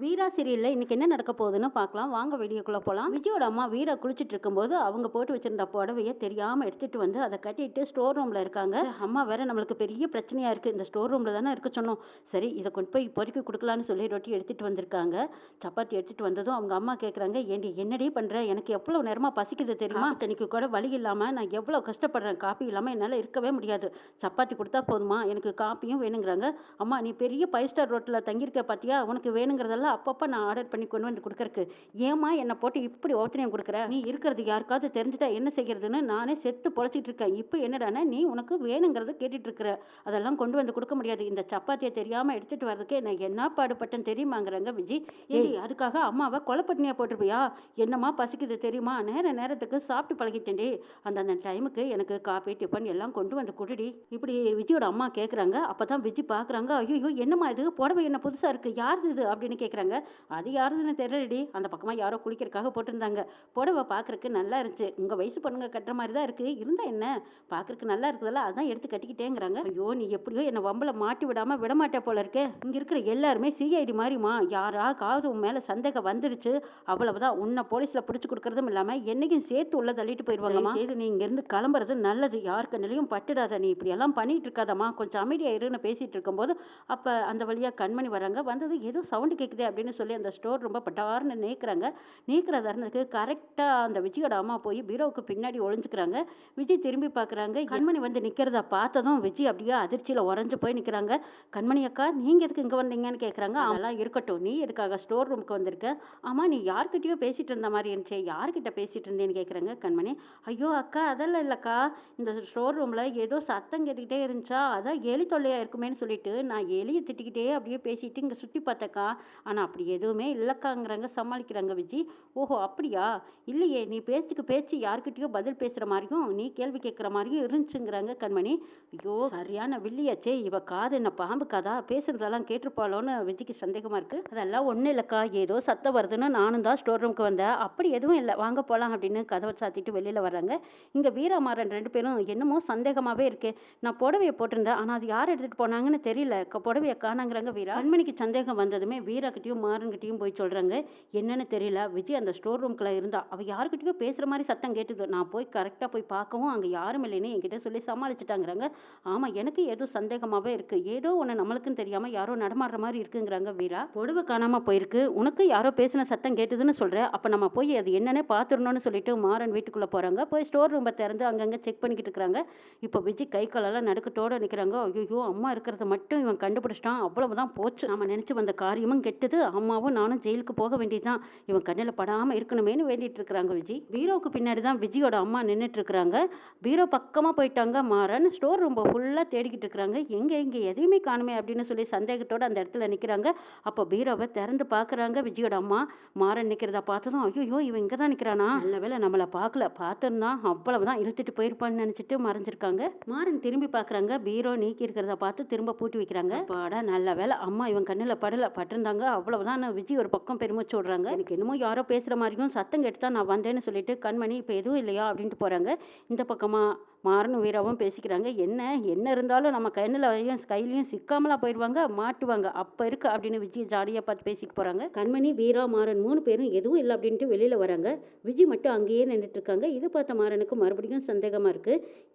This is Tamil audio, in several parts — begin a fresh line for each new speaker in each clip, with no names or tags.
வீரா சீரியலில் இன்னைக்கு என்ன நடக்க போகுதுன்னு பார்க்கலாம். வாங்க வீடியோக்குள்ளே போகலாம் விஜயோட அம்மா வீரா குளிச்சுட்டு இருக்கும்போது அவங்க போட்டு வச்சிருந்த புடவையை தெரியாமல் எடுத்துட்டு வந்து அதை கட்டிட்டு ஸ்டோர் ரூமில் இருக்காங்க. அம்மா வேற நம்மளுக்கு பெரிய பிரச்சனையாக இருக்குது இந்த ஸ்டோர் ரூமில் தானே இருக்க சொன்னோம். சரி இதை கொண்டு போய் பொறுக்கி கொடுக்கலான்னு சொல்லி ரொட்டி எடுத்துட்டு வந்திருக்காங்க. சப்பாத்தி எடுத்துட்டு வந்ததும் அவங்க அம்மா கேட்குறாங்க ஏண்டி என்னடி பண்ணுற எனக்கு எவ்வளோ நேரமாக பசிக்குது தெரியுமா? தனிக்கு கூட வழி இல்லாமல் நான் எவ்வளோ கஷ்டப்படுறேன். காப்பி இல்லாமல் என்னால் இருக்கவே முடியாது. சப்பாத்தி கொடுத்தா போதுமா? எனக்கு காப்பியும் வேணுங்கிறாங்க. அம்மா நீ பெரிய ஃபைவ் ஸ்டார் ரோட்டில் தங்கியிருக்க பார்த்தியா உனக்கு வேணுங்கிறதெல்லாம் அப்பப்போ நான் ஆர்டர் பண்ணி கொண்டு வந்து கொடுக்கறக்கு ஏம்மா என்னை போட்டு இப்படி ஒவ்வொருத்தனையும் கொடுக்குற? நீ இருக்கிறது யாருக்காவது தெரிஞ்சுட்டா என்ன செய்கிறதுன்னு நானே செத்து பொழைச்சிட்டு இருக்கேன். இப்போ என்னடான்னா நீ உனக்கு வேணுங்கிறத கேட்டுட்டு இருக்கிற. அதெல்லாம் கொண்டு வந்து கொடுக்க முடியாது. இந்த சப்பாத்தியை தெரியாமல் எடுத்துட்டு வர்றதுக்கே நான் என்ன பாடுபட்டேன் தெரியுமாங்கிறாங்க விஜய் ஏய் அதுக்காக அம்மாவை கொலை பட்டினியா போட்டிருப்பியா? என்னம்மா பசிக்குது தெரியுமா? நேர நேரத்துக்கு சாப்பிட்டு பழகிட்டேன்டி அந்த அந்த டைமுக்கு எனக்கு காஃபி டிஃபன் எல்லாம் கொண்டு வந்து குடுடி. இப்படி விஜயோட அம்மா கேட்குறாங்க அப்போ தான் விஜய் பார்க்குறாங்க ஐயோ என்னம்மா இது? புடவை என்ன புதுசாக இருக்குது யாருது இது? அப்படின்னு கேட்குறாங்க அது யாருதுன்னு தெரியலடி அந்த பக்கமாக யாரோ குளிக்கிறதுக்காக போட்டிருந்தாங்க. புடவை பார்க்குறக்கு நல்லா இருந்துச்சு. உங்கள் வயசு பொண்ணுங்க கட்டுற மாதிரி தான் இருக்குது இருந்தால் என்ன? பார்க்குறக்கு நல்லா இருக்குதுல்ல. அதான் எடுத்து கட்டிக்கிட்டேங்கிறாங்க. ஐயோ நீ எப்படியோ என்னை வம்பல மாட்டி விடாமல் விட மாட்டே போல இருக்கே. இங்கே இருக்கிற எல்லாருமே சிஐடி மாதிரிமா யாராவது காது உன் மேலே சந்தேகம் வந்துருச்சு. அவ்வளவுதான். உன்னை போலீஸில் பிடிச்சி கொடுக்கறதும் இல்லாமல் என்னைக்கும் சேர்த்து உள்ள தள்ளிட்டு போயிடுவாங்கம்மா சரி நீ இங்கேருந்து கிளம்புறது நல்லது. யாருக்கு நிலையும் பட்டுடாத. நீ இப்படியெல்லாம் பண்ணிகிட்டு பண்ணிட்டு இருக்காதம்மா. கொஞ்சம் அமைதியாக இருன்னு பேசிட்டு இருக்கும்போது அப்போ அந்த வழியாக கண்மணி வராங்க. வந்தது ஏதோ சவுண்டு கேட்குது அப்படின்னு சொல்லி அந்த ஸ்டோர் ரொம்ப பட்டார்னு நீக்கிறாங்க. நீக்கிற தருணத்துக்கு கரெக்டாக அந்த விஜயோட அம்மா போய் பீரோவுக்கு பின்னாடி ஒழிஞ்சுக்கிறாங்க விஜய் திரும்பி பார்க்குறாங்க கண்மணி வந்து நிற்கிறத பார்த்ததும் விஜய் அப்படியே அதிர்ச்சியில் உறைஞ்சு போய் நிற்கிறாங்க கண்மணி அக்கா நீங்கள் எதுக்கு இங்கே வந்தீங்கன்னு கேட்குறாங்க அதெல்லாம் இருக்கட்டும். நீ எதுக்காக ஸ்டோர் ரூமுக்கு வந்திருக்க? ஆமாம் நீ யார்கிட்டயோ பேசிட்டு இருந்த மாதிரி இருந்துச்சு. யார்கிட்ட பேசிட்டு இருந்தேன்னு கேட்குறாங்க கண்மணி. ஐயோ அக்கா அதெல்லாம் இல்லைக்கா. இந்த ஸ்டோர் ரூமில் ஏதோ சத்தம் கேட்டுக்கிட்டே இருந்துச்சா? அதான் எலி தொல்லையாக இருக்குமேன்னு சொல்லிட்டு நான் எலியை திட்டிக்கிட்டே அப்படியே பேசிட்டு இங்கே சுற்றி பார்த்தக்கா. ஆனால் அப்படி எதுவுமே இல்லைக்காங்கிறாங்க சமாளிக்கிறாங்க விஜி. ஓஹோ அப்படியா? இல்லையே நீ பேச்சுக்கு பேச்சு யார்கிட்டயோ பதில் பேசுகிற மாதிரியும் நீ கேள்வி கேட்குற மாதிரியும் இருந்துச்சுங்கிறாங்க கண்மணி. ஐயோ சரியான வில்லியாச்சே இவ காது என்ன பாம்பு காதா? பேசுறதெல்லாம் கேட்டிருப்பாளோன்னு விஜிக்கு சந்தேகமாக இருக்குது அதெல்லாம் ஒன்றும் இல்லைக்கா ஏதோ சத்தம் வருதுன்னு நானும் தான் ஸ்டோர் ரூமுக்கு வந்தேன். அப்படி எதுவும் இல்லை வாங்க போகலாம் அப்படின்னு கதவை சாத்திட்டு வெளியில் வர்றாங்க. இங்கே வீரமாறன் ரெண்டு பேரும் என்னமோ சந்தேகமாகவே இருக்கு. நான் புடவையை போட்டிருந்தேன் ஆனால் அது யார் எடுத்துகிட்டு போனாங்கன்னு தெரியல. புடவையை காணாங்கிறாங்க வீரா. கண்மணிக்கு சந்தேகம் வந்ததுமே வீராக்கிட்டையும் மாறன்கிட்டையும் போய் சொல்கிறாங்க என்னென்னு தெரியல. விஜய் அந்த ஸ்டோர் ரூம்குள்ளே இருந்தா அவள் யாருக்கிட்டயோ பேசுகிற மாதிரி சத்தம் கேட்டுது. நான் போய் கரெக்டாக போய் பார்க்கவும் அங்கே யாரும் இல்லைன்னு என்கிட்ட சொல்லி சமாளிச்சுட்டாங்கிறாங்க. ஆமாம் எனக்கு ஏதோ சந்தேகமாகவே இருக்குது ஏதோ ஒன்று நம்மளுக்குன்னு தெரியாமல் யாரோ நடமாடுற மாதிரி இருக்குங்கிறாங்க வீரா. பொடுவை காணாமல் போயிருக்கு. உனக்கு யாரோ பேசின சத்தம் கேட்டுதுன்னு சொல்கிற அப்போ நம்ம போய் அது என்னென்ன பார்த்துடணும்னு சொல்லிட்டு மாறன் வீட்டுக்குள்ளே போகிறாங்க போய் ஸ்டோர் ரூமை திறந்து அங்கங்கே செக் பண்ணிக்கிட்டு இருக்கிறாங்க. இப்போ விஜய் கை காலெல்லாம் நடுக்கத்தோடு நிற்கிறாங்க ஐயோ அம்மா இருக்கிறத மட்டும் இவன் கண்டுபிடிச்சிட்டான். அவ்வளவுதான் போச்சு. நம்ம நினச்சி வந்த காரியமும் கெட்டது. அம்மாவும் நானும் ஜெயிலுக்கு போக வேண்டியதுதான். இவன் கண்ணில் படாமல் இருக்கணுமேனு வேண்டிட்டு இருக்கிறாங்க விஜய் பீரோவுக்கு பின்னாடி தான் விஜயோட அம்மா நின்றுட்டு இருக்கிறாங்க. பீரோ பக்கமாக போயிட்டாங்க. மாறன் ஸ்டோர் ரூமை ஃபுல்லாக தேடிக்கிட்டு இருக்கிறாங்க. எங்கே எங்கே எதையுமே காணுமே அப்படின்னு சொல்லி சந்தேகத்தோடு அந்த இடத்துல நிற்கிறாங்க அப்போ பீரோவை திறந்து பார்க்குறாங்க விஜயோட அம்மா. மாறன் நிற்கிறத பார்த்ததும் ஐயோ இவன் இங்கே தான் நிற்கிறானா நல்ல வேலை நம்மளை பார்க்கல. பார்த்துருந்தான் அவ்வளவுதான் இழுத்துட்டு போயிருப்பான்னு நினச்சிட்டு மறைஞ்சிருக்காங்க. மாறன் திரும்பி பார்க்குறாங்க பீரோ நீக்கி இருக்கிறத பார்த்து திரும்ப பூட்டி வைக்கிறாங்க. பாடா நல்ல வேலை அம்மா இவன் கண்ணில் படல. பட்டிருந்தாங்க. அவ்வளவுதான். நான் விஜய் ஒரு பக்கம் பெருமிச்சு விடுறாங்க. எனக்கு என்னமோ யாரோ பேசுகிற மாதிரியும் சத்தம் கேட்டு தான் நான் வந்தேன்னு சொல்லிட்டு கண்மணி இப்போ எதுவும் இல்லையா? அப்படின்ட்டு போகிறாங்க இந்த பக்கமா மாறனும் வீராவும் பேசிக்கிறாங்க. என்ன? என்ன இருந்தாலும் நம்ம கண்ணில் கையிலையும் சிக்காமலா போயிடுவாங்க மாட்டுவாங்க. அப்போ இருக்கு அப்படின்னு விஜய் ஜாலியாக பார்த்து பேசிட்டு போகிறாங்க கண்மணி வீரா மாறன் மூணு பேரும் எதுவும் இல்லை அப்படின்ட்டு வெளியில் வராங்க. விஜய் மட்டும் அங்கேயே நின்றுட்டு இருக்காங்க. இதை பார்த்த மாறனுக்கு மறுபடியும் சந்தேகமாக இருக்கு.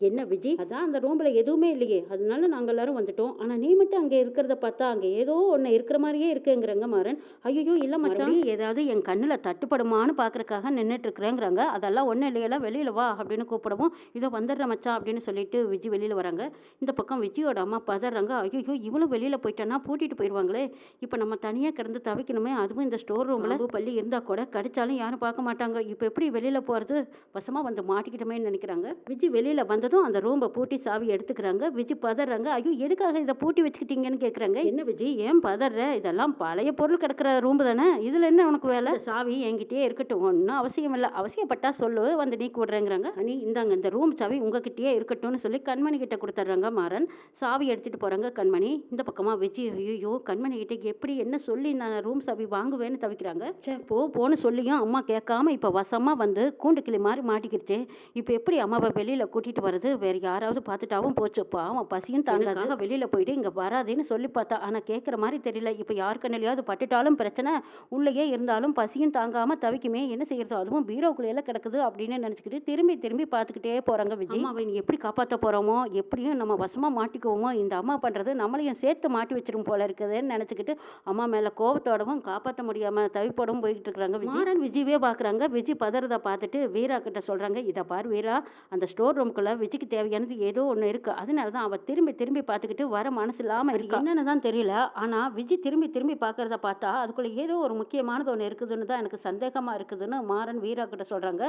என்ன விஜய்? அதான் அந்த ரூமில் எதுவுமே இல்லையே. அதனால நாங்கள் எல்லாரும் வந்துட்டோம். ஆனால் நீ மட்டும் அங்கே இருக்கிறத பார்த்தா அங்கே ஏதோ ஒன்று இருக்கிற மாதிரியே இருக்குங்கிறாங்க மாறன். ஐயோ இல்லை மச்சான். ஏதாவது என் கண்ணில் தட்டுப்படுமான்னு பார்க்குறக்காக நின்றுட்டு இருக்கிறேங்கிறாங்க. அதெல்லாம் ஒன்றும் இல்லையெல்லாம் வெளியில் வா அப்படின்னு கூப்பிடவும் இதோ வந்துடுற மச்சான் அப்படின்னு சொல்லிட்டு விஜய் வெளியில் வராங்க. இந்த பக்கம் விஜயோட அம்மா பதறாங்க. ஐயோ இவளும் வெளியில் போயிட்டானா? பூட்டிட்டு போயிடுவாங்களே இப்போ நம்ம தனியாக கிடந்து தவிக்கணுமே. அதுவும் இந்த ஸ்டோர் ரூமில் பள்ளி இருந்தால் கூட கடிச்சாலும் யாரும் பார்க்க மாட்டாங்க. இப்போ எப்படி வெளியில் போகிறது வசமாக வந்து மாட்டிக்கிட்டோமேன்னு நினைக்கிறாங்க. விஜய் வெளியில் வந்ததும் அந்த ரூமை பூட்டி சாவி எடுத்துக்கிறாங்க. விஜய் பதறாங்க. ஐயோ எதுக்காக இதை பூட்டி வச்சுக்கிட்டீங்கன்னு கேட்குறாங்க என்ன விஜய் ஏன் பதற? இதெல்லாம் பழைய பொருள் கிடக்கிற ரூம் தானே? இதில் என்ன உனக்கு வேலை? சாவி என்கிட்டயே இருக்கட்டும். ஒன்றும் அவசியம் இல்லை. அவசியப்பட்டா சொல்லு. வந்து நீக்கி விடுறேங்கிறாங்க அனி இந்தாங்க இந்த ரூம் சாவி உங்கள் உங்ககிட்டயே இருக்கட்டும்னு சொல்லி கண்மணி கிட்ட கொடுத்துட்றாங்க மாறன். சாவி எடுத்துட்டு போறாங்க கண்மணி. இந்த பக்கமா விஜய் ஐயோ கண்மணி கிட்ட எப்படி என்ன சொல்லி நான் ரூம் சாவி வாங்குவேன்னு தவிக்கிறாங்க. ச்சே போ போன்னு சொல்லியும் அம்மா கேட்காம இப்போ வசமா வந்து கூண்டு கிளி மாதிரி மாட்டிக்கிடுச்சு. இப்போ எப்படி அம்மாவை வெளியில கூட்டிட்டு வர்றது? வேற யாராவது பார்த்துட்டாவும் போச்சு. பாவம் பசியும் தாங்காத. வெளியில போயிட்டு இங்க வராதேன்னு சொல்லி பார்த்தா ஆனா கேட்குற மாதிரி தெரியல. இப்போ யார் கண்ணிலையாவது பட்டுட்டாலும் பிரச்சனை. உள்ளேயே இருந்தாலும் பசியும் தாங்காம தவிக்குமே. என்ன செய்யறது? அதுவும் பீரோக்குள்ளேயே கிடக்குது அப்படின்னு நினைச்சுக்கிட்டு திரும்பி திரும்பி பார்த்துக்கிட்டே போறாங்க விஜய் நீ எப்படி காப்பாற்ற போறோமோ எப்படியும் நம்ம வசமா மாட்டிக்குவோமோ இந்த அம்மா பண்றது நம்மளையும் சேர்த்து மாட்டி வச்சிரும் போல இருக்குதுன்னு நினைச்சுக்கிட்டு அம்மா மேல கோபத்தோடவும் காப்பாற்ற முடியாம தவிப்போடவும் போய்கிட்டு இருக்காங்க விஜய் மாறன் விஜயவே பாக்குறாங்க. விஜய் பதறத பார்த்துட்டு வீரா கிட்ட சொல்றாங்க இதை பாரு வீரா அந்த ஸ்டோர் ரூம்குள்ள விஜய்க்கு தேவையானது ஏதோ ஒண்ணு இருக்கு. அதனால தான் அவ திரும்பி திரும்பி பார்த்துக்கிட்டு வர மனசு இல்லாம இருக்கு? என்னன்னு தான் தெரியல. ஆனா விஜய் திரும்பி திரும்பி பார்க்கறத பார்த்தா அதுக்குள்ள ஏதோ ஒரு முக்கியமானது ஒண்ணு இருக்குதுன்னு தான் எனக்கு சந்தேகமா இருக்குதுன்னு மாறன் வீரா கிட்ட சொல்றாங்க.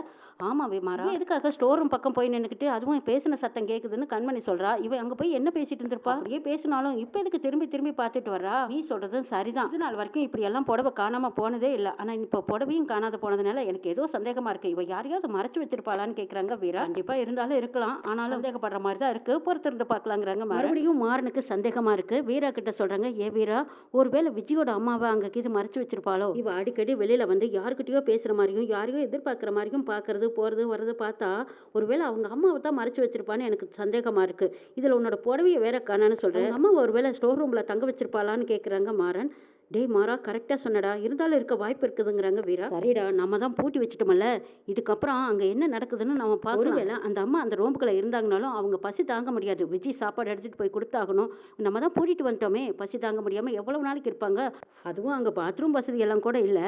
ஆமா மாறா. எதுக்காக ஸ்டோர் ரூம் பக்கம் போய் நின்னுக்கிட்டு அதுவும் பேசின சத்தம் கேக்குதுன்னு கண்மணி சொல்றா. இவ அங்க போய் என்ன பேசிட்டு இருந்திருப்பா? அப்படியே பேசினாலும் இப்ப எதுக்கு திரும்பி திரும்பி பார்த்துட்டு வர்றா? நீ சொல்றதும் சரிதான். இது நாள் வரைக்கும் இப்படி எல்லாம் புடவை காணாம போனதே இல்ல. ஆனா இப்ப புடவையும் காணாத போனதுனால எனக்கு ஏதோ சந்தேகமா இருக்கு. இவ யாரையாவது மறைச்சு வச்சிருப்பாளான்னு கேக்குறாங்க வீரா. கண்டிப்பா இருந்தாலும் இருக்கலாம். ஆனாலும் சந்தேகப்படுற மாதிரி தான் இருக்கு பொறுத்திருந்து பார்க்கலாங்கிறாங்க மறுபடியும் மாறனுக்கு சந்தேகமா இருக்கு. வீரா கிட்ட சொல்றாங்க ஏ வீரா ஒருவேளை விஜயோட அம்மாவை அங்க கீது மறைச்சு வச்சிருப்பாளோ? இவ அடிக்கடி வெளியில வந்து யாருக்கிட்டயோ பேசுற மாதிரியும் யாரையோ எதிர்பார்க்கிற மாதிரியும் பாக்குறது போறது வர்றது பார்த்தா ஒருவேளை அவங்க அம்மாவை தான் மறைச்சு வச்சிருப்பான்னு எனக்கு சந்தேகமா இருக்கு. இதுல உன்னோட புடவைய வேற காணான்னு சொல்றேன் அம்மா ஒருவேளை ஸ்டோர் ரூம்ல தங்க வச்சிருப்பாளான்னு கேக்குறாங்க மாறன். டேய் மாறா கரெக்டா சொன்னடா. இருந்தாலும் இருக்க வாய்ப்பு இருக்குதுங்கிறாங்க வீரா. சரிடா நம்ம தான் பூட்டி வச்சுட்டோமல்ல. இதுக்கப்புறம் அங்க என்ன நடக்குதுன்னு நம்ம பார்க்கலாம். ஒருவேளை அந்த அம்மா அந்த ரூமுக்குள்ள இருந்தாங்கனாலும் அவங்க பசி தாங்க முடியாது. விஜய் சாப்பாடு எடுத்துட்டு போய் கொடுத்தாகணும். நம்ம தான் பூட்டிட்டு வந்துட்டோமே. பசி தாங்க முடியாம எவ்வளவு நாளைக்கு இருப்பாங்க? அதுவும் அங்க பாத்ரூம் வசதி எல்லாம் கூட இல்ல.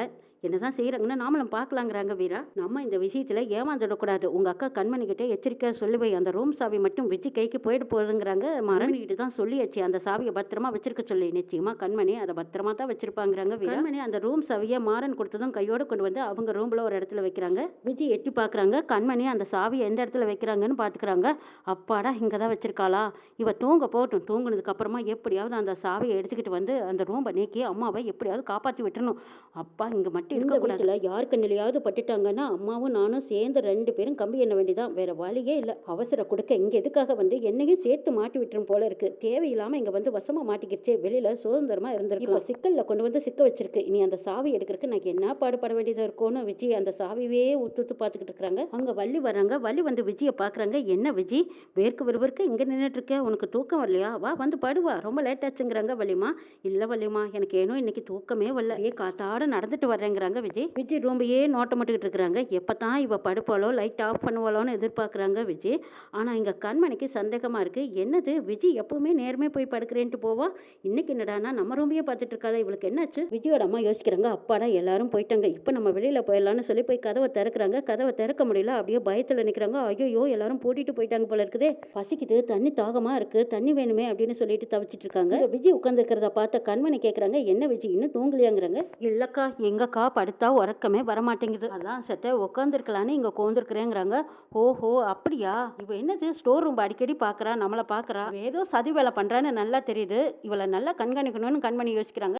என்னதான் செய்யறாங்கன்னா நாமளும் பார்க்கலாங்கிறாங்க வீரா. நம்ம இந்த விஷயத்துல ஏமாந்துடக்கூடாது. உங்க அக்கா கண்மணி கிட்ட எச்சரிக்கையா சொல்லுவை. அந்த ரூம் சாவி மட்டும் விஜய் கைக்கு போயிட்டு போகுதுங்கிறாங்க மரணிட்டு தான் சொல்லியாச்சு. அந்த சாவியை பத்திரமா வச்சிருக்க சொல்லி. நிச்சயமா கண்மணி அதை பத்திரமா தான் வச்சிருப்பாங்கிறாங்க கண்மணி அந்த ரூம் சாவியை மாறன் கொடுத்ததும் கையோட கொண்டு வந்து அவங்க ரூம்ல ஒரு இடத்துல வைக்கிறாங்க. விஜய் எட்டி பாக்குறாங்க. கண்மணி அந்த சாவியை எந்த இடத்துல வைக்கிறாங்கன்னு பாத்துக்கிறாங்க. அப்பாடா இங்க தான் வச்சிருக்காளா? இவ தூங்க போகட்டும். தூங்குனதுக்கு அப்புறமா எப்படியாவது அந்த சாவியை எடுத்துக்கிட்டு வந்து அந்த ரூமை நீக்கி அம்மாவை எப்படியாவது காப்பாத்தி விட்டுறணும். அப்பா இங்க மட்டும் இருக்க கூடாதுல யார் கண்ணிலையாவது பட்டுட்டாங்கன்னா அம்மாவும் நானும் சேர்ந்து ரெண்டு பேரும் கம்பி எண்ண வேண்டியதான் வேற வழியே இல்ல. அவசர கொடுக்க இங்க எதுக்காக வந்து என்னையும் சேர்த்து மாட்டி விட்டுரும் போல இருக்கு. தேவையில்லாம இங்க வந்து வசமா மாட்டிக்கிச்சே வெளியில சுதந்திரமா இருந்திருக்கு இப்ப சிக்கல்ல கொண்டு வந்து சிக்க வச்சிருக்கு. இனி அந்த சாவி எடுக்கிறதுக்கு நான் என்ன பாடுபட வேண்டியதாக இருக்கும்னு விஜய் அந்த சாவியே உத்து உத்து பார்த்துக்கிட்டு இருக்கிறாங்க அங்கே வள்ளி வர்றாங்க வள்ளி வந்து விஜயை பார்க்குறாங்க என்ன விஜய் வேர்க்கு வருவருக்கு இங்கே நின்றுட்டு இருக்க. உனக்கு தூக்கம் வரலையா? வா வந்து படுவா. ரொம்ப லேட் ஆச்சுங்கிறாங்க வள்ளிமா. இல்லை வள்ளிமா எனக்கு ஏனோ இன்னைக்கு தூக்கமே வரல. ஏ காத்தாட நடந்துட்டு வர்றேங்கிறாங்க விஜய் விஜய் ரொம்பயே நோட்டமிட்டுக்கிட்டு இருக்கிறாங்க எப்போ தான் இவ படுப்பாளோ லைட் ஆஃப் பண்ணுவாளோன்னு எதிர்பார்க்குறாங்க விஜய் ஆனால் இங்கே கண்மணிக்கு சந்தேகமாக இருக்குது என்னது? விஜய் எப்பவுமே நேர்மே போய் படுக்கிறேன்ட்டு போவா? இன்னைக்கு என்னடானா நம்ம ரொம்பயே பார்த்துட்டு இருக்காத இவளுக்கு என்னாச்சு? விஜயோட அம்மா யோசிக்கிறாங்க. அப்பாடா எல்லாரும் போயிட்டாங்க. இப்போ நம்ம வெளியில போயிடலாம்னு சொல்லி போய் கதவை திறக்கிறாங்க. கதவை திறக்க முடியல. அப்படியே பயத்துல நிக்கிறாங்க. ஐயோ எல்லாரும் பூட்டிட்டு போயிட்டாங்க போல இருக்குதே. பசிக்குது. தண்ணி தாகமா இருக்கு. தண்ணி வேணுமே அப்படின்னு சொல்லிட்டு தவிச்சிட்டு இருக்காங்க. விஜய் உட்கார்ந்து இருக்கிறத பார்த்த கண்மணி கேக்குறாங்க. என்ன விஜய்? இன்னும் தூங்கலையாங்கிறாங்க. இல்லக்கா எங்கக்கா படுத்தா உறக்கமே வரமாட்டேங்குது. அதான் செத்த உட்காந்துருக்கலான்னு இங்க கோந்துருக்குறேங்கிறாங்க. ஓஹோ அப்படியா? இவ என்னது? ஸ்டோர் ரூம் அடிக்கடி பாக்குறா நம்மள பாக்குறா? ஏதோ சதி வேலை பண்றான்னு நல்லா தெரியுது. இவளை நல்லா கண்காணிக்கணும்னு கண்மணி யோசிக்கிறாங்க.